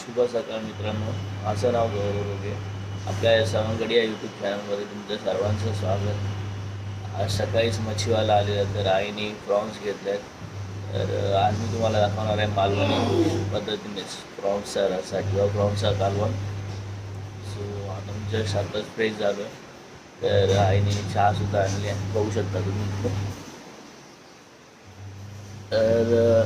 शुभ सकाळ मित्रांनो. माझं नाव गौरव रोगे. आपल्या या सवंगडी या यूट्यूब चॅनलमध्ये तुमचं सर्वांचं स्वागत. आज सकाळीच मच्छीवाला आलेला तर आईने प्रॉन्स घेतले तर आज मी तुम्हाला दाखवणार आहे मालवणी पद्धतीनेच प्रॉन्सचा रसा किंवा प्रॉन्सचा कालवण. सो आता मी जस्ट आताच फ्रेश झालो तर आईने चहासुद्धा आणली आहे. बघू शकता तुम्ही तर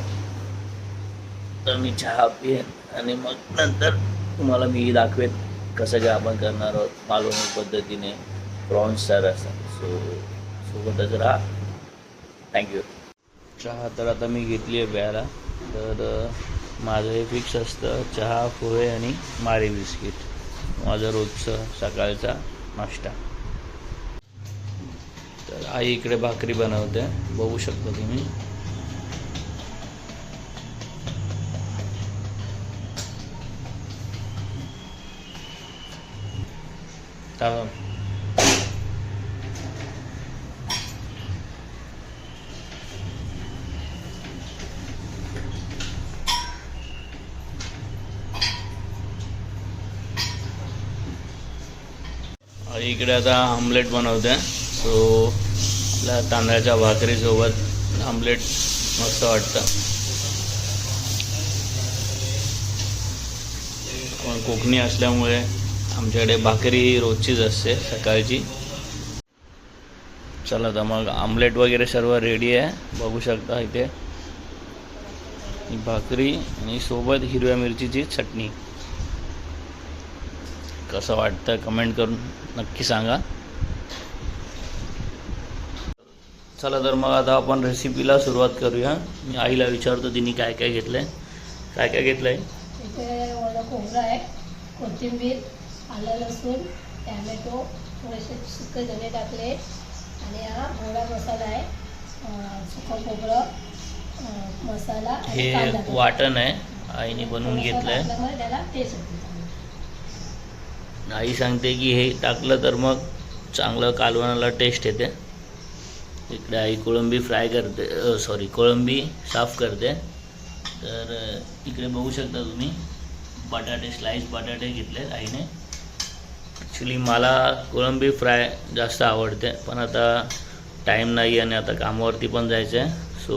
तर मी चहा पिईन आणि मग नंतर तुम्हाला मी दाखवेन कसं काय आपण करणार आहोत मालवणी पद्धतीने. प्रॉन्सचा रसा सो सोबतच राहा. थँक्यू चहा तर आता मी घेतली आहे प्यायला. तर माझं हे फिक्स असतं. चहा पोहे आणि मारी बिस्किट. माझं रोजचं सकाळचा नाश्ता. तर आई इकडे भाकरी बनवते. बघू शकता तुम्ही. चालेल इकडे आता आमलेट बनवते. सो आपल्या तांदळाच्या भाकरीसोबत आमलेट मस्त वाटतं. पण कोकणी असल्यामुळे आमच्याकडे भाकरी रोजचीच असते सकाळची. चला तर मग आमलेट वगैरे सर्व रेडी आहे. बघू शकता इथे. भाकरी आणि सोबत हिरव्या मिरचीची चटणी. कसं वाटतं कमेंट करून नक्की सांगा. चला तर मग आता आपण रेसिपीला सुरुवात करूया. मी आईला विचारतो तिने काय काय घेतलं आहे काय काय घेतलं इथे आहे कोथिंबीर आलं लसूण टॅमॅटो थोडेसे सुके धने टाकले आणि हा गोडा मसाला आहे. सुकं खोबरं मसाला हे. वाटण आहे. आईने बनवून घेतलं आहे त्याला टेस्ट आई सांगते की हे टाकलं तर मग चांगलं कालवणाला टेस्ट येते. इकडे आई कोळंबी फ्राय करते. सॉरी कोळंबी साफ करते. तर इकडे बघू शकता तुम्ही. बटाटे स्लाइस बटाटे घेतले आईने. ॲक्च्युली मला कोळंबी फ्राय जास्त आवडते पण आता टाईम नाही आणि आता कामावरती पण जायचं आहे सो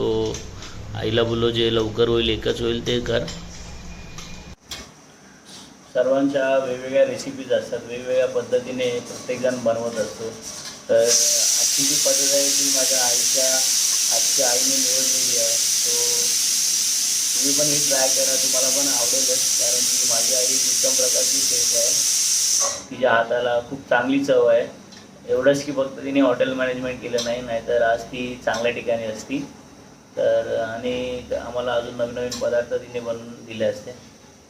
आईला बोललो जे लवकर होईल एकच होईल ते कर. सर्वांच्या वेगवेगळ्या रेसिपीज असतात वेगवेगळ्या पद्धतीने प्रत्येकजण बनवत असतो. तर आजची जी पद्धत आहे ती माझ्या आईच्या आजच्या आईने निवडलेली आहे. सो तुम्ही पण ही ट्राय करा तुम्हाला पण आवडेलच कारण की माझी आई उत्तम प्रकारची शेफ आहे. तिच्या हाताला खूप चांगली चव आहे. एवढंच की फक्त तिने हॉटेल मॅनेजमेंट केलं नाही नाहीतर आज ती चांगल्या ठिकाणी असती. तर आणि आम्हाला अजून नवीन नवीन पदार्थ तिने बनवून दिले असते.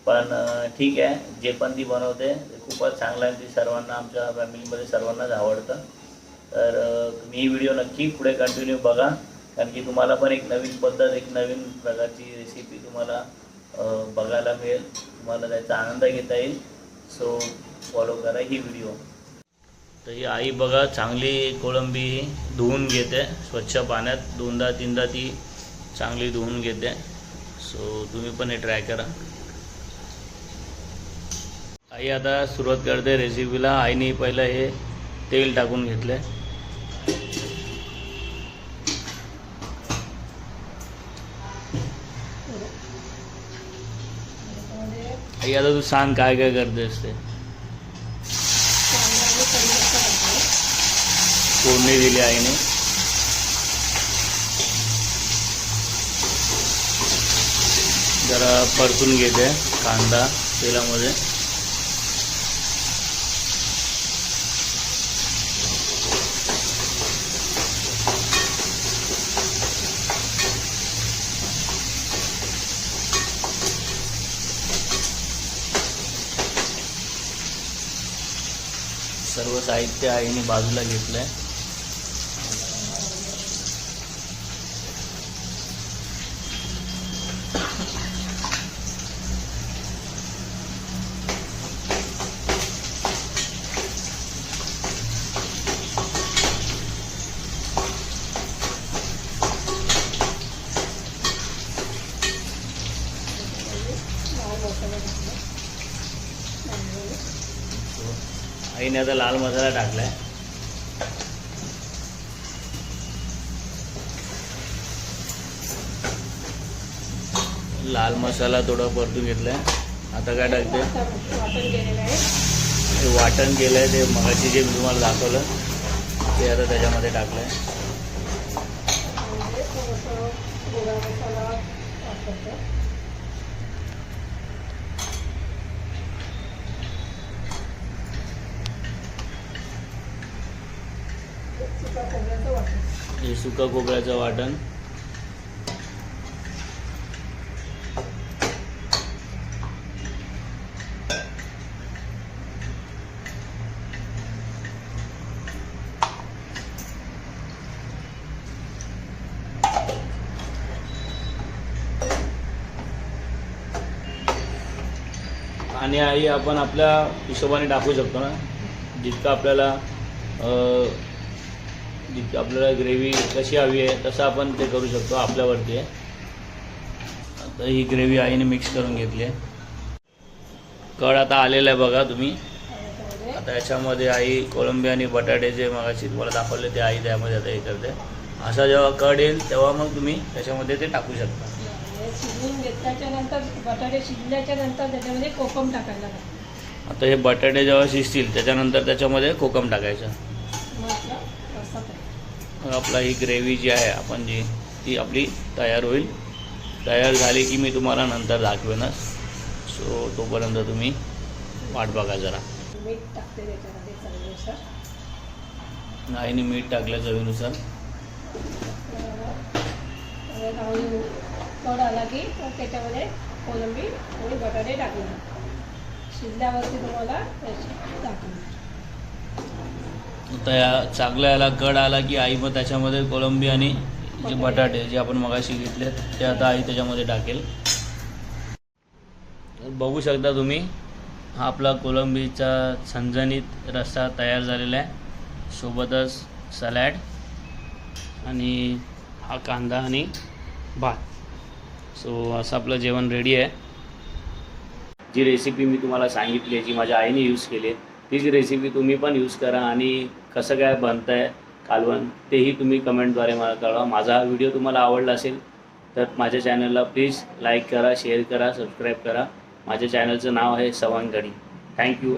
पण ठीक आहे जे पण ती बनवते ते खूपच चांगलं आहे. ती सर्वांना आमच्या फॅमिलीमध्ये सर्वांनाच आवडतं. तर मी तुम्ही ही व्हिडिओ नक्की पुढे कंटिन्यू बघा. कारण की तुम्हाला पण एक नवीन पद्धत एक नवीन प्रकारची रेसिपी तुम्हाला बघायला मिळेल. तुम्हाला त्याचा आनंद घेता येईल. सो फॉलो करा ही व्हिडिओ तर ही आई बघा चांगली कोळंबी धुवून घेते. स्वच्छ पाण्यात दोनदा तीनदा ती चांगली धुवून घेते. सो तुम्ही पण हे ट्राय करा. आई आता सुरुवात करते रेसिपीला आईने पहिलं हे तेल टाकून घेतलं. आई आता तू सांग काय काय करते असते कांदा आणि कढीपत्ता टाकले फोडणी दिली आईने. जरा परतून घेते कांदा तेलामध्ये. सर्व साहित्य आईने बाजूला घेतलंय. आहे आईने आता लाल मसाला टाकलाय. लाल मसाला थोडा परतून घेतलाय. आता काय टाकते वाटण केलेलं आहे वाटण केलंय ते मगाशी जे मी तुम्हाला दाखवलं ते आता त्याच्यामध्ये टाकलंय थोडंसं गोळा मसाला वापरतो सुका खोबऱ्याचं वाटण हे सुका खोबऱ्याचं वाटण. आणि आई आपण आपल्या हिशोबाने टाकू शकतो ना? जितकं आपल्याला अं, जितकं आपल्याला ग्रेव्ही कशी हवी आहे तसं आपण ते करू शकतो आपल्यावरती. आहे आता ही ग्रेव्ही आईने मिक्स करून घेतली आहे. कड आता आलेला आहे बघा तुम्ही. आता याच्यामध्ये आई कोळंबी आणि बटाटे जे मगाशी तुम्हाला दाखवले ते आई त्यामध्ये आता हे करते. असा जेव्हा कड येईल तेव्हा मग तुम्ही त्याच्यामध्ये ते टाकू शकता. शिजवून घेतल्याच्या नंतर बटाटे शिजल्याच्या नंतर त्याच्यामध्ये कोकम टाकायला आता हे बटाटे जेव्हा शिजतील त्याच्यानंतर त्याच्यामध्ये कोकम टाकायचं. मग आपला ही ग्रेव्ही जी आहे आपण जी ती आपली तयार होईल. तयार झाली की मी तुम्हाला नंतर दाखवेनच सो तोपर्यंत तुम्ही वाट बघा जरा. मीठ टाकते त्याच्यामध्ये चवीनुसार. आईने मीठ टाकलं चवीनुसार. आला की त्याच्यामध्ये कोलंबी आणि बटाटे टाकणार शिजल्यावरती तुम्हाला त्याची तया चांगला याला कड आला की आई मग त्याच्यामध्ये कोलंबी आणि जे बटाटे जे आपण मगाशी घेतले ते आता आई त्याच्यामध्ये टाकेल. बघू शकता तुम्ही हा आपला कोलंबीचा झणझणीत रस्सा तयार झालेला आहे. सोबतच सलॅड आणि हा कांदा आणि भात. सो असं आपलं जेवण रेडी आहे. जी रेसिपी मी तुम्हाला सांगितली आहे जी माझ्या आईने यूज केली आहे तीच रेसिपी तुम्ही पण यूज करा आणि कसं काय बनतं आहे कालवण तेही तुम्ही कमेंटद्वारे मला कळवा. माझा हा व्हिडिओ तुम्हाला आवडला असेल तर माझ्या चॅनलला प्लीज लाईक करा शेअर करा सबस्क्राईब करा. माझ्या चॅनलचं नाव आहे सवांगडी. थँक्यू